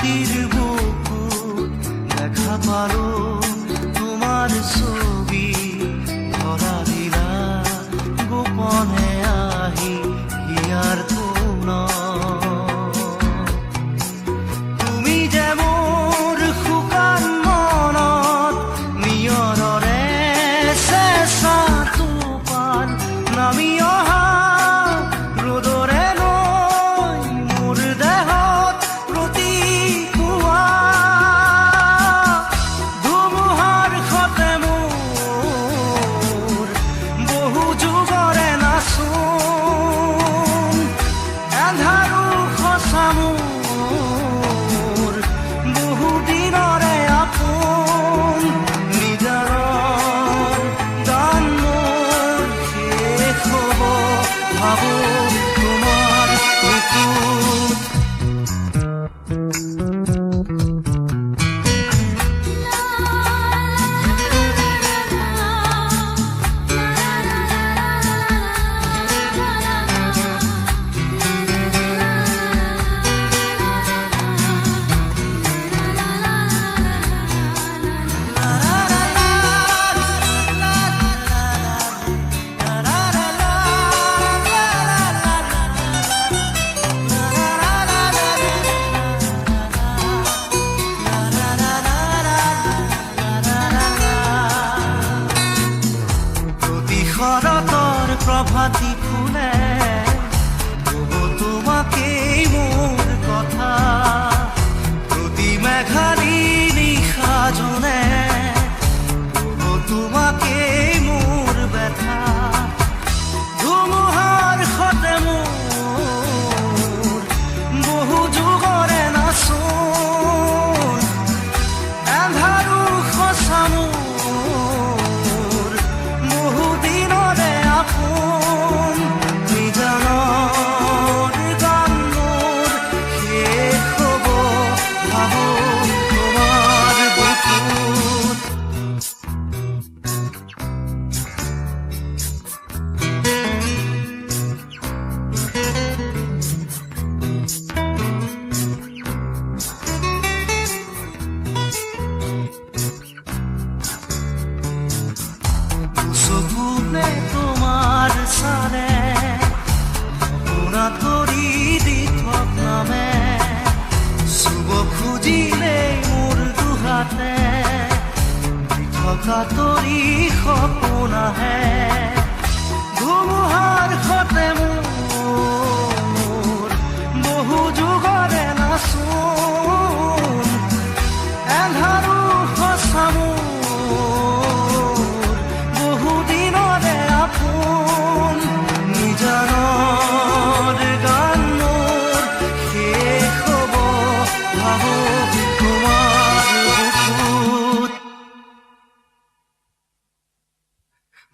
ti lu প্রভাতি ফুলে তবু তোমাকে থকা তৰি সপোন আহে। ধুমুহাৰ সতে মোৰ বহু যুগৰে নাচোঁ